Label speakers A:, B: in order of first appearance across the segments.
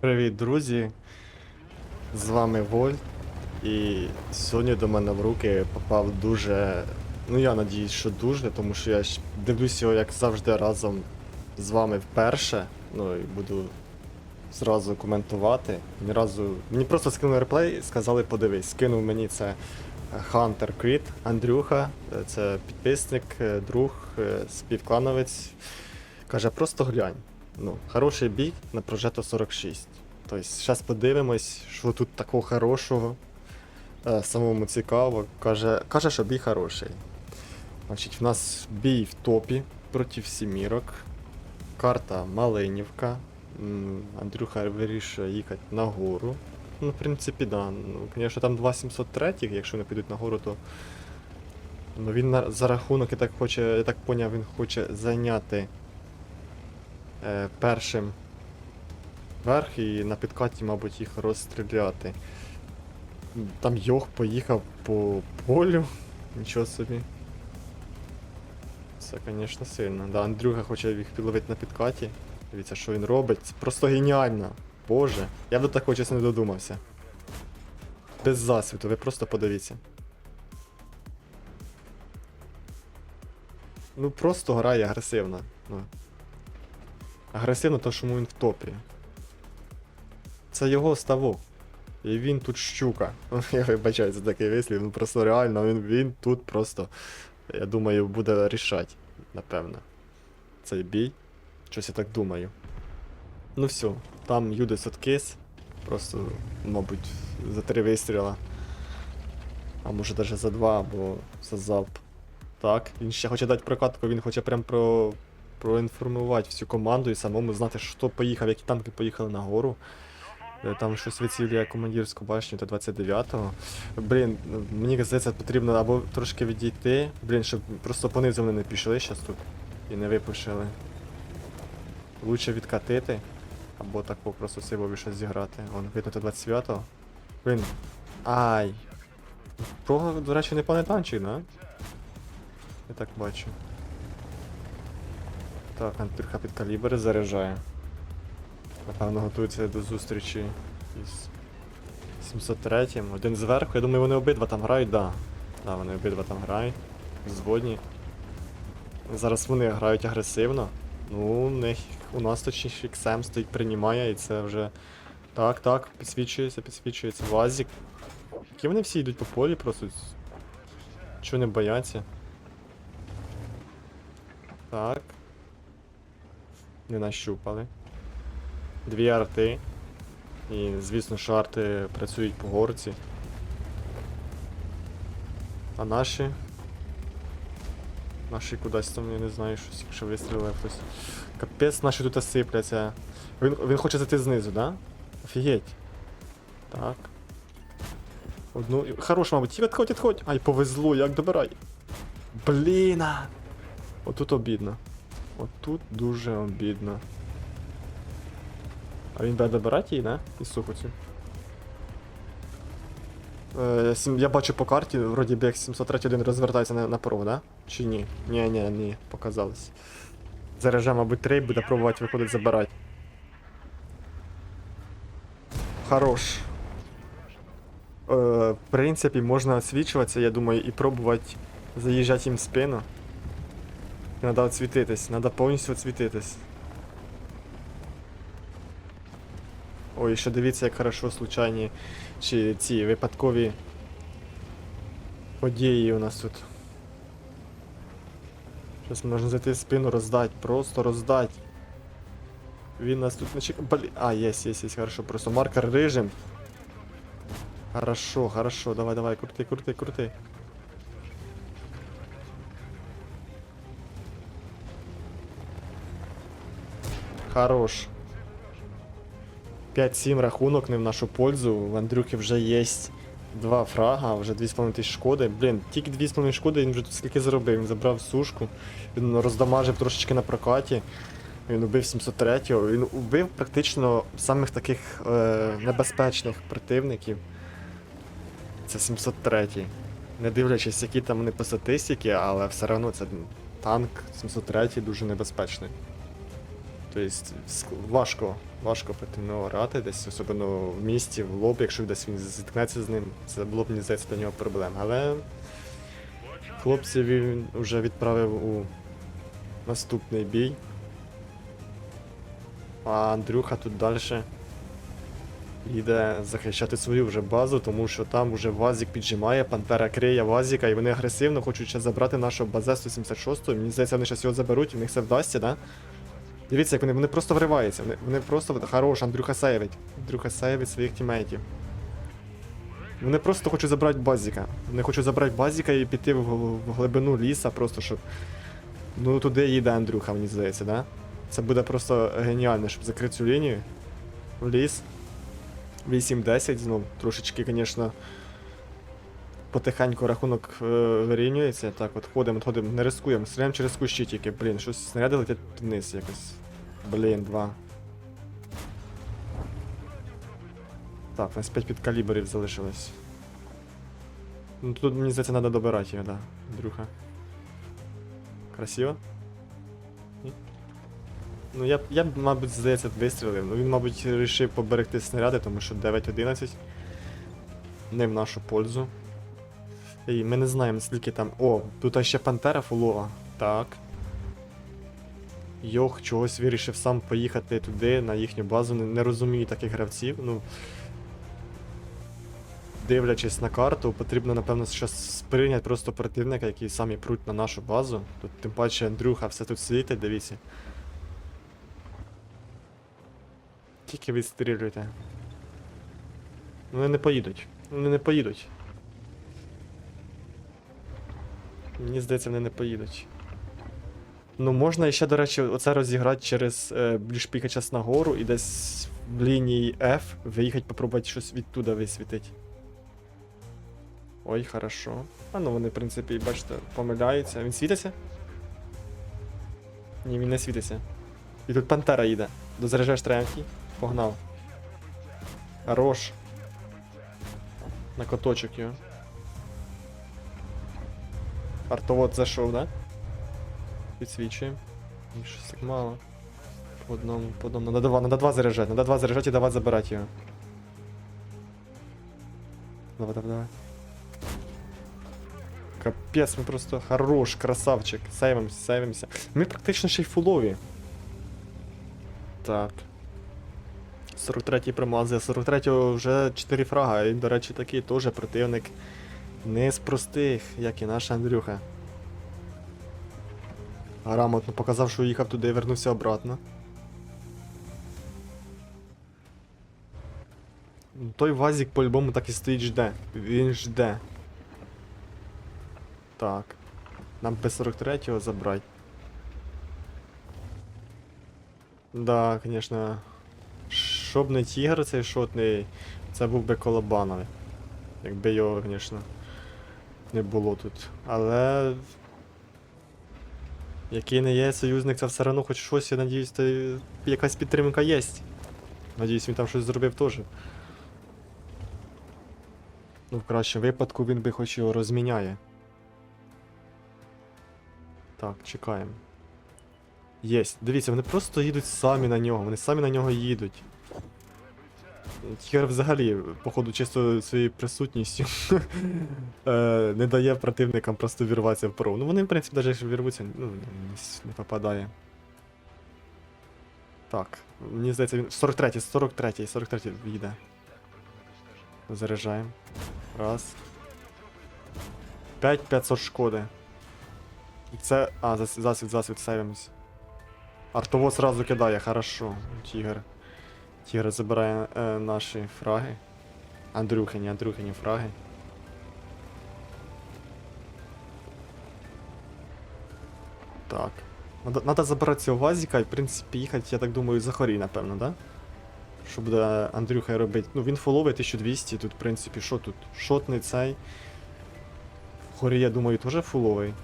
A: Привіт, друзі! З вами Вольт. І сьогодні до мене в руки попав дуже. Ну я надіюсь, що дуже, тому що я ж дивлюсь його, як завжди, разом з вами вперше. Ну і буду зразу коментувати. Ні разу. Мені просто скинули реплей, сказали подивись. Скинув мені це Hunter Creed, Андрюха, е, це підписник, е, друг, е, співклановець. Каже, просто глянь. Ну, хороший бій на Progetto 46. Тобто, зараз подивимось, що тут такого хорошого. Е, самому цікаво. Каже, каже, що бій хороший. Значить, в нас бій в топі проти сімірок. Карта Малинівка. Андрюха вирішує їхати нагору. Ну, в принципі, да. Ну, звісно, там 2703, якщо не підуть нагору, то. Ну, він на, за рахунок, я так хоче, я так поняв, він хоче зайняти е, першим верх і на підкаті, мабуть, їх розстріляти. Там Йох поїхав по полю. Нічого собі. Це, звісно, сильно. Да, Андрюха хоче їх підловити на підкаті. Дивіться, що він робить. Це просто геніально. Боже. Я б до такого чесно не додумався. Без засвіту, ви просто подивіться. Ну просто грає агресивно. Ну. Агресивно, то чому він в топі. Це його ставок. І він тут щука. Я вибачаю за такий вислів, ну просто реально він, він тут просто, я думаю, буде рішати, напевно. Цей бій. Щось я так думаю. Ну все, там Юдис откис. Просто, мабуть, за три вистріла. А може навіть за два, або за залп. Так, він ще хоче дати прокатку, він хоче прям про. Проінформувати всю команду і самому знати, що поїхав, які танки поїхали нагору. Е, Там щось вицілює командирську башню до 29-го. Блін, мені здається, потрібно або трошки відійти, блін, щоб просто понизу вони не пішли зараз тут і не випушили. Лучше відкатити, або так просто сивові щось зіграти. Вон, видно до 29-го. Блін. Ай. Прога, до речі, не танчик, да? Я так бачу. Так, Антирха під калібри заряджає. Напевно, готується до зустрічі із 703-м. Один зверху, я думаю, вони обидва там грають, да. Да, вони обидва там грають. Згодні. Зараз вони грають агресивно. Ну, у них у нас точніше XM стоїть, приймає, і це вже. Так, так, підсвічується, підсвічується. Вазік. Які вони всі йдуть по полі просто. Чого не бояться? Так. Не нащупали. Дві арти. І, звісно, що арти працюють по горці. А наші. Наші кудись там, я не знаю, щось, якщо вистрілив хтось. Капець, наші тут сипляться. Він, він хоче зайти знизу, да? Офігеть. Так. Одну. Хорош, мабуть. Відходь, відходь. Ай, повезло, як добирай. Бліна. Отут обідно. Отут дуже обідно. А він буде добирати її, не? І сухо цю. Е, я бачу по карті, вроді би як 731 розвертається на, на порог, да? Чи ні? Ні, ні, ні, показалось. Заряджа, мабуть, 3 буде пробувати виходить забирати. Хорош. Е, в принципі, можна освічуватися, я думаю, і пробувати заїжджати їм в спину. Треба відсвітитись, треба повністю відсвітитись. Ой, ще дивіться, як хорошо случайні чи ці випадкові події у нас тут. Зараз можна зайти в спину, роздать, просто роздать. Він нас тут не чекає. Блін. А, єсть, єсть, єсть, хорошо. Просто маркер режим. Хорошо, хорошо, давай, давай, крути, крути, крути. Хорош. 5-7 рахунок не в нашу пользу. В Андрюхи вже є два фрага, вже 2,5 тисяч шкоди. Блін, тільки 2,5 шкоди, він вже тут скільки заробив. Він забрав сушку, він роздамажив трошечки на прокаті. Він убив 703-го. Він убив практично самих таких е, небезпечних противників. Це 703-й. Не дивлячись, які там вони по статистиці, але все одно це танк 703-й дуже небезпечний. Тобто важко, важко проти десь особливо в місті, в лоб, якщо десь він зіткнеться з ним, це було б мені здається для нього проблем. Але хлопців він вже відправив у наступний бій. А Андрюха тут далі йде захищати свою вже базу, тому що там вже Вазік піджимає, Пантера криє Вазіка, і вони агресивно хочуть ще забрати нашого базе 176 Мені здається, вони зараз його заберуть, в них це вдасться, да? Дивіться, як вони, вони просто вриваються. Вони, вони просто хорош, Андрюха сейвить. Андрюха сейвить своїх тімейтів. Вони просто хочуть забрати базіка. Вони хочуть забрати базіка і піти в, в глибину ліса, просто щоб. Ну туди їде Андрюха, мені здається, да? Це буде просто геніально, щоб закрити цю лінію. В ліс. 8-10, знов трошечки, звісно. Потихеньку рахунок е, вирівнюється. Так, от ходимо, ходимо, не рискуємо, стріляємо через кущі тільки, блін, щось снаряди летять вниз якось. Блін, два. Так, у нас 5 підкаліберів залишилось. Ну тут мені здається треба добирати його, да, Андрюха. Красиво? Ні? Ну я я б, мабуть, здається, вистрілив. Ну він, мабуть, вирішив поберегти снаряди, тому що 9-11. Не в нашу пользу. І ми не знаємо, скільки там. О, тут ще пантера фулова. Так. Йох, чогось вирішив сам поїхати туди, на їхню базу. Не, не розумію таких гравців. Ну. Дивлячись на карту, потрібно, напевно, щось сприйняти просто противника, які самі пруть на нашу базу. Тут тим паче Андрюха все тут світить, дивіться. Тільки відстрілюйте. Вони не поїдуть. Вони не поїдуть. Мені здається, вони не поїдуть. Ну, можна ще, до речі, оце розіграти через е, більш піка час нагору і десь в лінії F виїхати попробувати щось відтуда висвітити. Ой, хорошо. А ну вони, в принципі, бачите, помиляються. Він світиться? Ні, він не світиться. І тут пантера їде. Дозаряджаєш третій. Погнав. Хорош. На коточок його. Артовод зайшов, да? Підсвічуємо. Щось так мало. По одному, по одному. Надо два, надо два заряджати, надо два заряджати і давати забирати його. Давай, давай, давай. Капець, ми просто хорош, красавчик. Сейвимося, сейвимося. Ми практично ще й. Так. 43-й промазує, 43-го вже 4 фрага, і, до речі, такий теж противник не з простих, як і наш Андрюха. Грамотно показав, що їхав туди і вернувся обратно. Той Вазік по-любому так і стоїть жде. Він жде. Так. Нам П-43 забрати. Да, конечно. Щоб не тігр цей шотний, це був би Колобановий. Якби його, звісно, не було тут. Але. Який не є союзник, це все одно хоч щось, я надіюсь, то якась підтримка є. Надіюсь, він там щось зробив теж. Ну, в кращому випадку він би хоч його розміняє. Так, чекаємо. Єсть. Дивіться, вони просто їдуть самі на нього, вони самі на нього їдуть. Тігр взагалі, походу, чисто своєю присутністю е, не дає противникам просто вірватися в пров. Ну вони, в принципі, навіть якщо вірвуться, ну, не, попадає. Так, мені здається, він. 43-й, 43-й, 43-й їде. Заряджаємо. Раз. 5500 шкоди. Це. А, зас- засвіт, засвіт, сейвимось. Артово сразу кидає, хорошо. Тігр. Тігр забирає е, наші фраги. Андрюхині, Андрюхині фраги. Так. Надо, надо забирати цього вазіка і, в принципі, їхати, я так думаю, за хорі, напевно, да? Що буде Андрюха робити? Ну, він фоловий 1200, тут, в принципі, що тут? Шотний цей. Хорі, я думаю, теж фуловий.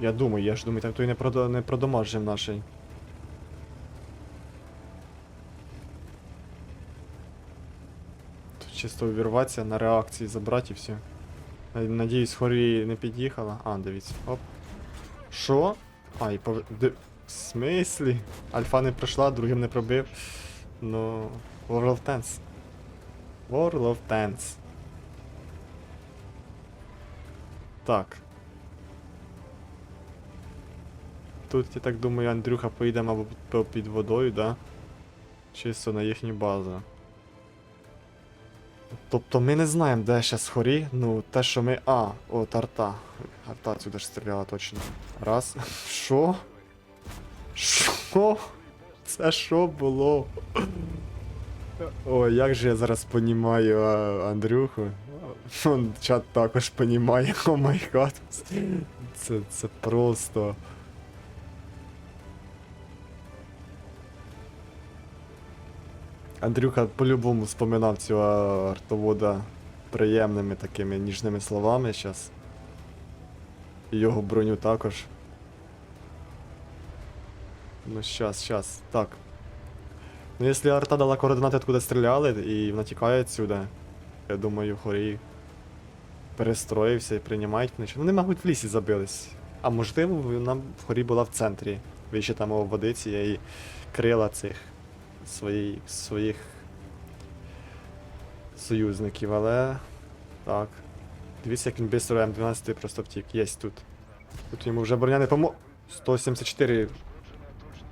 A: Я думаю, я ж думаю, так той не, не продамажив наший. Чисто увірватися на реакції забрати і все. Надіюсь, хорі не під'їхала. А, дивіться. Оп. Що? А, і пов... Де... В смислі? Альфа не пройшла, другим не пробив. Ну. World of Tanks. World of Tanks. Так. Тут, я так думаю, Андрюха поїде, мабуть, під водою, да? Чисто на їхню базу. Тобто ми не знаємо, де ще хорі. Ну, те, що ми. А, от арта. Арта сюди ж стріляла точно. Раз. Що? Що? Це що було? Ой, як же я зараз понімаю Андрюху. Он чат також понімає, о май гад. Це просто. Андрюха по-любому споминав цього артовода приємними такими ніжними словами зараз. Його броню також. Ну щас, щас. Так. Ну якщо арта дала координати, откуда стріляли, і вона тікає відсюди, я думаю, хорі перестроївся і приймають. Ну, вони, мабуть, в лісі забились. А можливо, вона в хорі була в центрі. Вище там у водиці і крила цих свої, своїх союзників, але. Так. Дивіться, як він швидко М12 просто втік. Єсть тут. Тут йому вже броня не помо. 174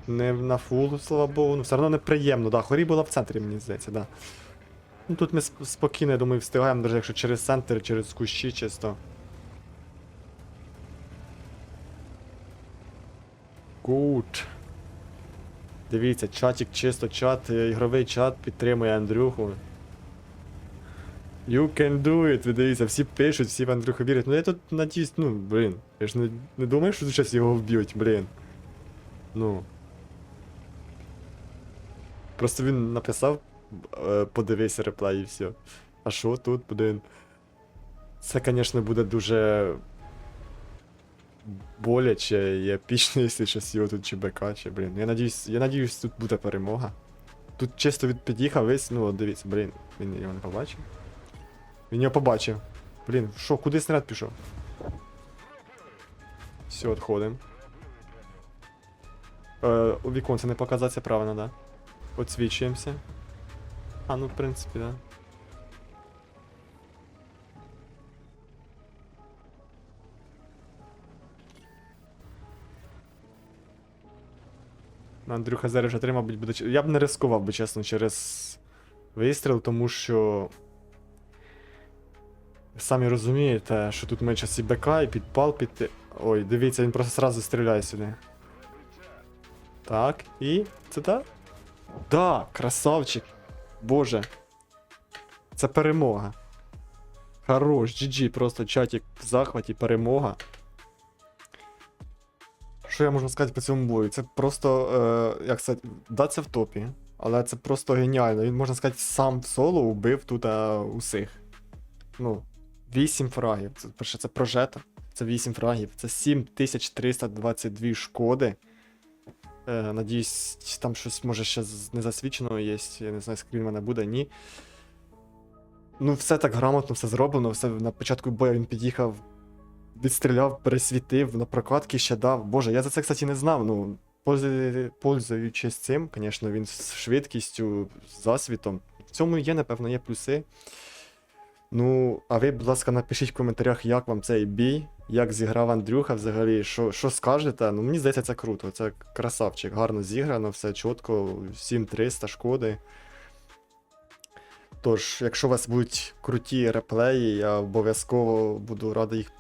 A: не на фул, слава Богу, ну все одно неприємно, да. Хорі була в центрі, мені здається, да. Ну тут ми сп- спокійно, я думаю, встигаємо, навіть якщо через центр, через кущі чисто. Гуд. Дивіться, чатик чисто, чат, е, ігровий чат підтримує Андрюху. You can do it, ви дивіться, всі пишуть, всі в Андрюху вірять. Ну я тут надіюсь, ну, блін. Я ж не, не думаю, що зараз його вб'ють, блін. Ну. Просто він написав, е, подивися реплей і все. А що тут, блін? Це, звісно, буде дуже боляче і епічно, якщо щось його тут чи БК, чи, блін. Я надіюсь, я надіюсь, тут буде перемога. Тут чисто від під'їхав весь, ну от дивіться, блін, він його не побачив. Він його побачив. Блін, що, куди снаряд пішов? Все, відходимо. Е, у віконце не показаться правильно, да? Отсвічуємося. А, ну в принципі, да. Андрюха зараз вже три, мабуть, буде. Я б не ризикував би, чесно, через вистріл, тому що. Самі розумієте, що тут ми час і БК, і підпал піти. Ой, дивіться, він просто сразу стріляє сюди. Так, і. Це так? Да, красавчик. Боже. Це перемога. Хорош, GG, просто чатик в захваті, перемога. Що я можу сказати по цьому бою? Це просто, е, як сказати, да, це в топі. Але це просто геніально. Він, можна сказати, сам в соло убив тут е, усіх. Ну, 8 фрагів. Це, перше, це прожета. Це 8 фрагів. Це 7322 шкоди. Е, надіюсь, там щось може ще не засвідчено є. Я не знаю, скрін в мене буде, ні. Ну, все так грамотно, все зроблено. Все на початку бою він під'їхав, відстріляв, пересвітив, на прокладки ще дав. Боже, я за це, кстати, не знав. Ну, пользуючись цим, звісно, він з швидкістю, засвітом. В цьому є, напевно, є плюси. Ну, а ви, будь ласка, напишіть в коментарях, як вам цей бій, як зіграв Андрюха взагалі, що, що скажете. Ну, мені здається, це круто. Це красавчик, гарно зіграно, все чітко, 7300 шкоди. Тож, якщо у вас будуть круті реплеї, я обов'язково буду радий їх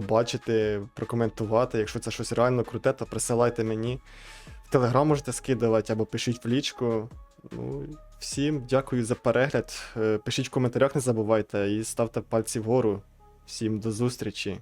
A: побачити, прокоментувати. Якщо це щось реально круте, то присилайте мені. В Телеграм можете скидувати або пишіть в лічку. Ну, всім дякую за перегляд. Е, Пишіть в коментарях, не забувайте, і ставте пальці вгору. Всім до зустрічі.